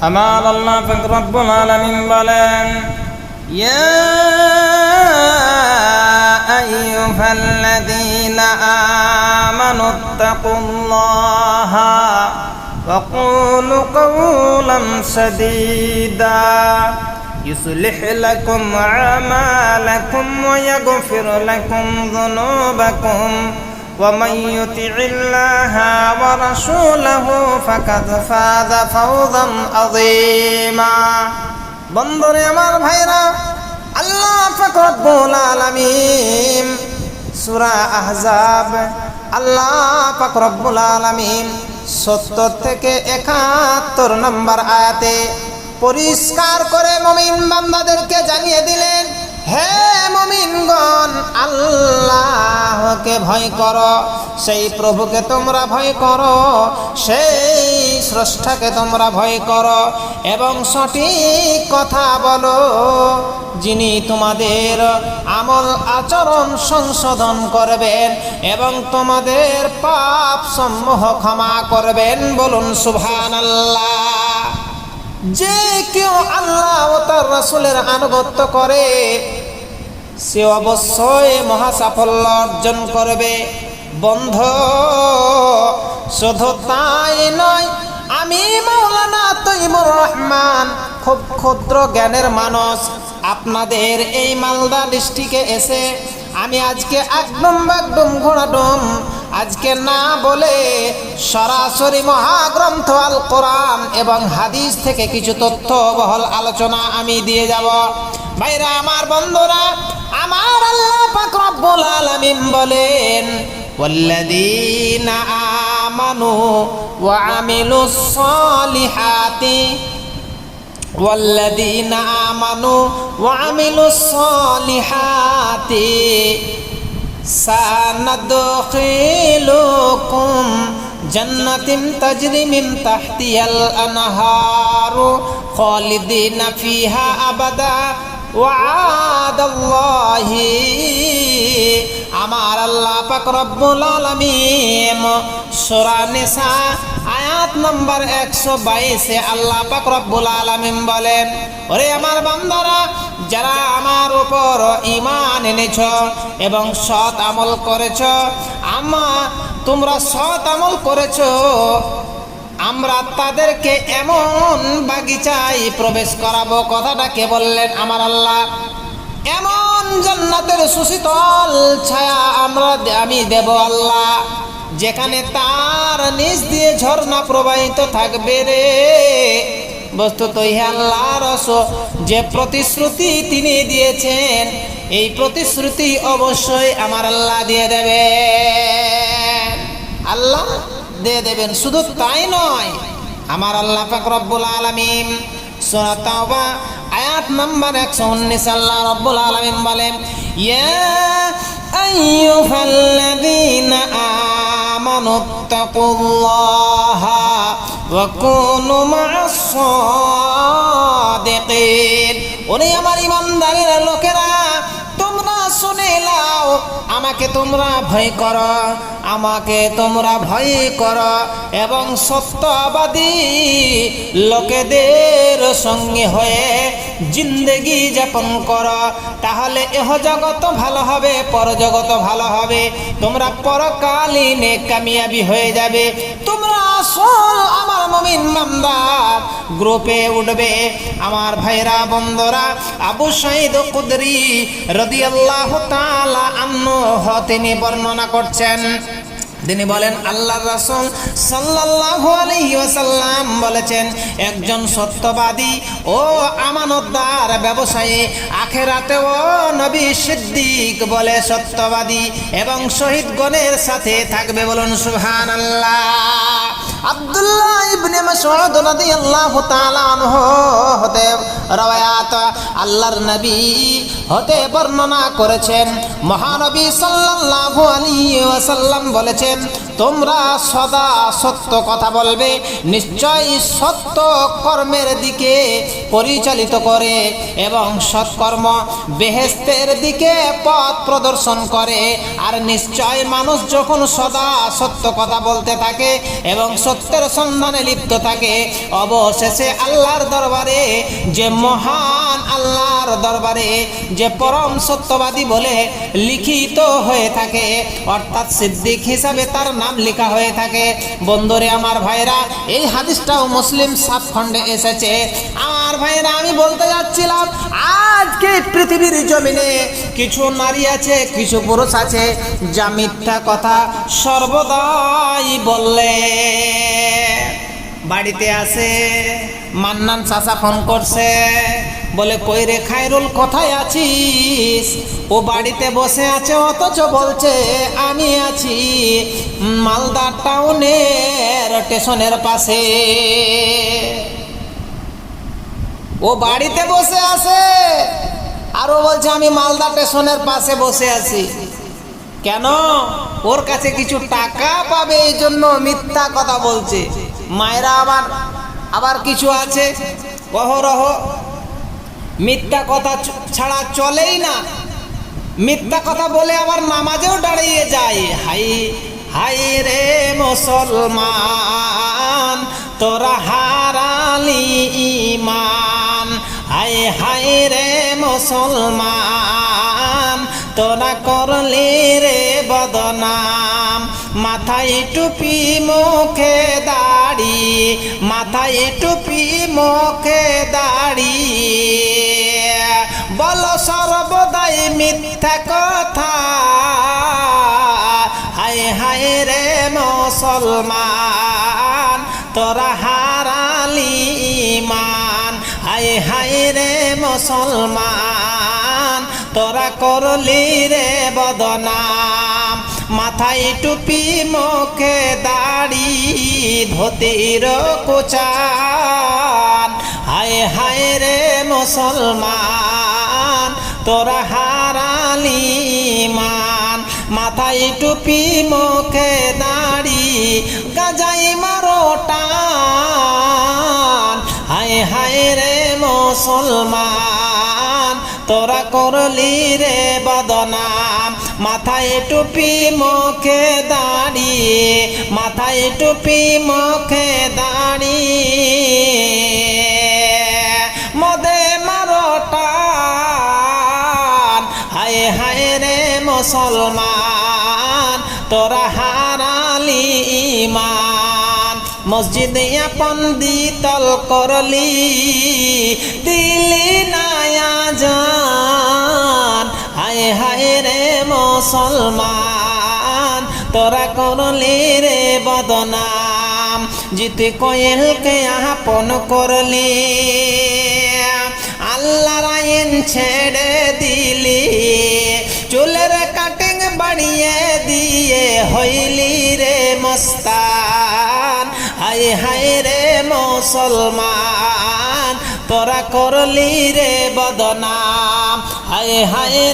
আমার আল্লাহ পাক রব্বুল আলামিন বলেন ইয়া আইয়ুহাল্লাযীনা আমানু তাকুল্লাহা وقولوا قولا سديدا يصلح لكم أعمالكم ويغفر لكم ذنوبكم ومن يطع الله ورسوله فقد فاز فوزا عظيما বন্ধুরে আমার ভাইরা আল্লাহ ফকরবুল আলামিন সূরা আহজাব আল্লাহ পাক রব্বুল আলামিন সত্তর থেকে একাত্তর নম্বর আয়াতে পরিষ্কার করে মমিন বান্দাদেরকে জানিয়ে দিলেন হে মমিনগণ, আল্লাহকে ভয় করো, সেই প্রভুকে তোমরা ভয় করো, সেই স্রষ্টাকে তোমরা ভয় করো এবং সঠিক কথা বলো, যিনি তোমাদের আমল আচরণ সংশোধন করবেন এবং তোমাদের পাপ সমূহ ক্ষমা করবেন, বলুন সুভান আল্লাহ যে কেউ আল্লাহ ও তার রাসূলের আনুগত্য করে সে অবশ্যই মহা সাফল্য অর্জন করবে। বন্ধ, শুধু তাই নয়, আমি মাওলানা তৈমুর রহমান, খুব ক্ষুদ্র জ্ঞানের মানুষ। আপনাদের এই মালদা ডিস্ট্রিক্টে এসে আমি আজকে একদম একদম ঘোড়াডুম। আজকে না বলে সরাসরি মহাগ্রন্থ আল কোরআন এবং হাদিস থেকে কিছু তথ্য বহল আলোচনা আমি দিয়ে যাব। ভাইরা আমার বন্ধুরা আমার আল্লাহ পাক রব্বুল আলামিন বলেন والذين آمنوا وعملوا الصالحات والذين آمنوا وعملوا الصالحات سندخلكم جنة تجري من تحتها الأنهار خالدين فيها أبدا وعاد الله আমার আল্লাহ পাক রব্বুল আলামিন সূরা নিসা আয়াত নাম্বার 122 এ আল্লাহ পাক রব্বুল আলামিন বলেন ওরে আমার বান্দারা যারা আমার উপর ঈমান এনেছ এবং সৎ আমল করেছ আমা তোমরা সৎ আমল করেছ আমরা তাদেরকে এমন বাগিচায় প্রবেশ করাবো কথাটা কে বললেন আমার আল্লাহ। এমন জান্নাতের সুশীতল ছায়া আমরা আমি দেব আল্লাহ, যেখানে তার নিচ দিয়ে ঝর্ণা প্রবাহিত থাকবে রে। বস্তুত ইহে আল্লাহ রস, যে প্রতিশ্রুতি তিনি দিয়েছেন, এই প্রতিশ্রুতি অবশ্যই আমার আল্লাহ দিয়ে দেবে আল্লাহ দিয়ে দেবেন। শুধু তাই নয়, আমার আল্লাহ রব্বুল আলামিন তাওবা, আয়াত নাম্বার 119 আল্লাহ রব্বুল আলামিন বলেন আমার ইমানদারের লোকেরা আমাকে তোমরা ভয় কর, আমাকে তোমরা ভয় কর এবং সত্যবাদী লোকেদের সঙ্গে হয়ে জিন্দগি যাপন কর। তাহলে এহ জগৎ ভালো হবে পর পরজগত ভালো হবে, তোমরা পরকালীনে কামিয়াবি হয়ে যাবে। তোমরা আসল আমার মমিন মামদার গ্রুপে উঠবে আমার ভাইরা, বন্ধরা, আবু সাইদ কুদরি রদিয়াল্লাহ তাআলা আন্নু তিনি বর্ণনা করছেন। তিনি বলেন আল্লাহ রাসূল সাল্লাল্লাহু আলাইহি ওয়াসাল্লাম বলেছেন, একজন সত্যবাদী ও আমানতদার ব্যবসায়ী আখেরাতে ও নবী সিদ্দিক বলে সত্যবাদী এবং শহীদগণের সাথে থাকবে বলুন সুবহানাল্লাহ। ইবনে আল্লাহর নবী হতে বর্ণনা করেছেন। মহানবী সাল্লাল্লাহু আলাইহি ওয়াসাল্লাম বলেছেন তোমরা সদা সত্য কথা বলবে নিশ্চয়ই সত্য কর্মের দিকে পরিচালিত করে এবং সৎকর্ম বেহেস্তের দিকে পথ প্রদর্শন করে। আর নিশ্চয় মানুষ যখন সদা সত্য কথা বলতে থাকে এবং সত্যের সন্ধানে লিপ্ত থাকে, অবশেষে আল্লাহর দরবারে যে মহান আল্লাহর দরবারে যে পরম সত্যবাদী বলে লিখিত হয়ে থাকে, অর্থাৎ সিদ্দিক হিসাবে তার নাম লেখা হয়ে থাকে। বন্ধুরে, আমার ভাইরা এই হাদিসটাও মুসলিম সাত খণ্ডে এসেছে। আমার ভাইরা আমি বলতে যাচ্ছিলাম, আজকে পৃথিবীর জমিনে কিছু নারী আছে, কিছু পুরুষ আছে, যা মিথ্যা কথা সর্বদাই বললে বাড়িতে আসে মান্নান চাচা ফোন করছে বলে, কই রে খায়রুল, কোথায় আছিস? ও বাড়িতে বসে আছে, অথচ বলছে, আমি আছি মালদা টাউনের স্টেশনের পাশে। ও বাড়িতে বসে আছে আর ও বলছে, আমি মালদা স্টেশনের পাশে বসে আছি। কেন? ওর কাছে কিছু টাকা পাবে, এই জন্য মিথ্যা কথা বলছে। মায়েরা আবার আবার কিছু আছে? অহরহ মিথ্যা কথা ছাড়া চলেই না। মিথ্যা কথা বলে আবার নামাজেও দাঁড়িয়ে যায়। হাই হাই রে মুসলমান, তোরা হারালি ইমান হাই হাই রে মুসলমান, তোরা করলি রে বদনাম। মাথায় টুপি, মুখে দাড়ি, মাথায় টুপি, মুখে দাড়ি। মিথ্যা কথা। হায় হায় রে মুসলমান, তোরা হারালি ইমান হায় হায় রে মুসলমান, তোরা করলি রে বদনাম। মাথায় টুপি, মুখে দাড়ি, ধতির কোচান। হায় হায় রে মুসলমান তোরা হারালি মান, মাথায় টুপি, মুখে দাড়ি গাজাই মারো টান। হায় হায় রে মুসলমান, তোরা করলি রে বদনাম। মাথায় টুপি, মুখে দাড়ি, মাথায় টুপি, মুখে দাড়ি। হায় হায় রে মুসলমান, তোরা হারালি ইমান মসজিদ আপন দ্বিতল করলি, দিলি নায়া জান হায় হায় রে মুসলমান, তোরা করলি রে বদনাম। জিতে কোয়েলকে আপন করলি। আল্লাহর আইন ছেড়ে হইলি রে মস্তান হায় হায় রে মুসলমান তোরা করলি রে বদনাম হায় রে